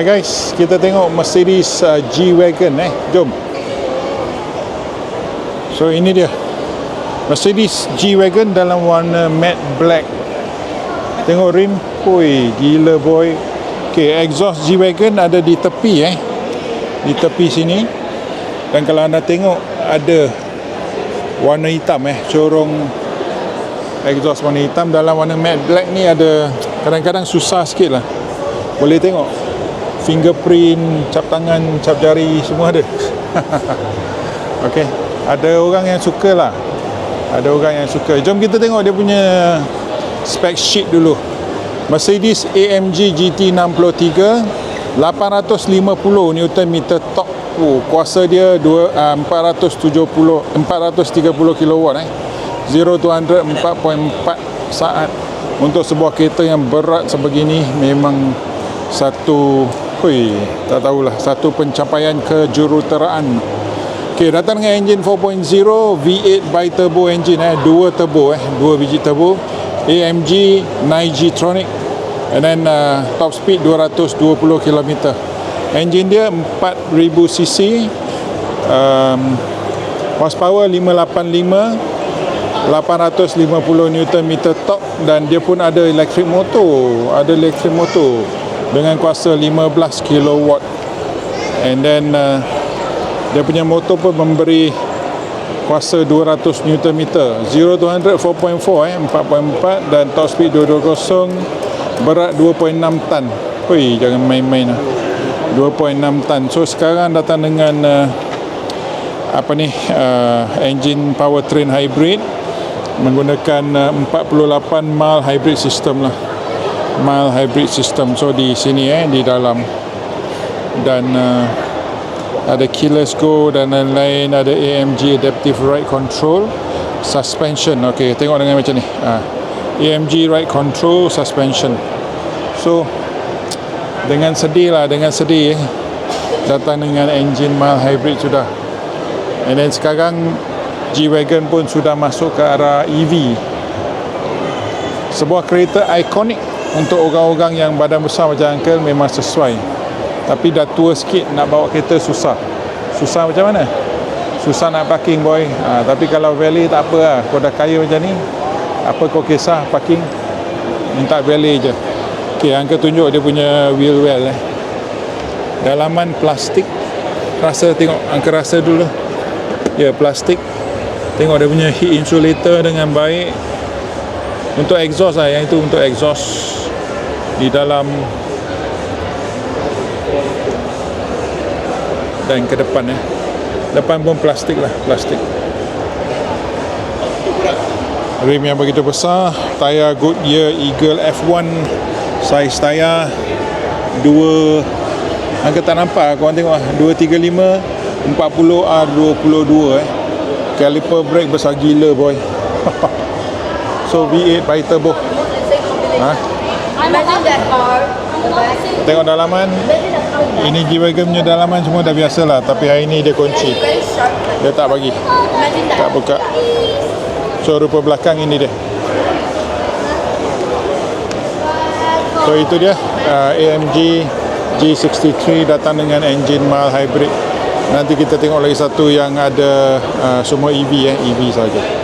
Hai guys, kita tengok Mercedes uh, G-Wagon eh. Jom. So ini dia. Mercedes G-Wagon dalam warna matte black. Tengok rim. Oi, gila boy. Okay, exhaust G-Wagon ada di tepi eh. Di tepi sini. Dan kalau anda tengok ada warna hitam eh. Corong exhaust warna hitam dalam warna matte black ni ada kadang-kadang susah sikit lah. Boleh tengok fingerprint, cap tangan, cap jari semua ada. Okey, ada orang yang suka lah. Ada orang yang suka. Jom kita tengok dia punya spec sheet dulu. Mercedes AMG GT 63 850 Newton meter top. Oh, kuasa dia 2 uh, 470 430 kilowatt eh. 0 to 100 4.4 saat. Untuk sebuah kereta yang berat sebegini memang satu Hui, tak tahulah satu pencapaian kejuruteraan. Okey, datang dengan enjin 4.0 V8 bi-turbo engine eh, dua turbo eh, dua biji turbo. AMG 9G Tronic and then uh, top speed 220 km. Enjin dia 4000 cc. Um, horsepower 585 850 Newton meter top dan dia pun ada electric motor, ada electric motor dengan kuasa 15 kilowatt. And then uh, dia punya motor pun memberi kuasa 200 Newton meter. 0 to 100 4.4 eh 4.4 dan top speed 220 berat 2.6 tan Hui, jangan main-main lah. 2.6 tan so sekarang datang dengan uh, apa ni uh, engine powertrain hybrid menggunakan uh, 48 mile hybrid system lah mild hybrid system. So di sini eh di dalam. Dan uh, ada keyless go dan lain-lain. Ada AMG adaptive ride control suspension. Okey tengok dengan macam ni. Ha. AMG ride control suspension. So dengan sedih lah dengan sedih eh, datang dengan engine mild hybrid sudah. And then sekarang G-Wagon pun sudah masuk ke arah EV sebuah kereta ikonik untuk orang-orang yang badan besar macam Uncle memang sesuai. Tapi dah tua sikit nak bawa kereta susah. Susah macam mana? Susah nak parking boy. Ha, tapi kalau valet tak apa lah. Kau dah kaya macam ni apa kau kisah parking? Minta valet je. Ok Uncle tunjuk dia punya wheel well eh. dalaman plastik. Rasa tengok Uncle rasa dulu. Ya plastik. Tengok dia punya heat insulator dengan baik untuk exhaust lah yang itu untuk exhaust di dalam dan ke depan eh. Depan pun plastik lah, plastik. Rim yang begitu besar, tayar Goodyear Eagle F1 saiz tayar 2 angka tak nampak korang tengok lah 235 40 R22 eh caliper brake besar gila boy so V8 by turbo. Ha? Tengok dalaman. Ini G-Wagon punya dalaman semua dah biasa lah. Tapi hari ni dia kunci. Dia tak bagi. Tak buka. So rupa belakang ini dia. So itu dia. Uh, AMG G63 datang dengan engine mild hybrid. Nanti kita tengok lagi satu yang ada uh, semua EV eh. EV saja.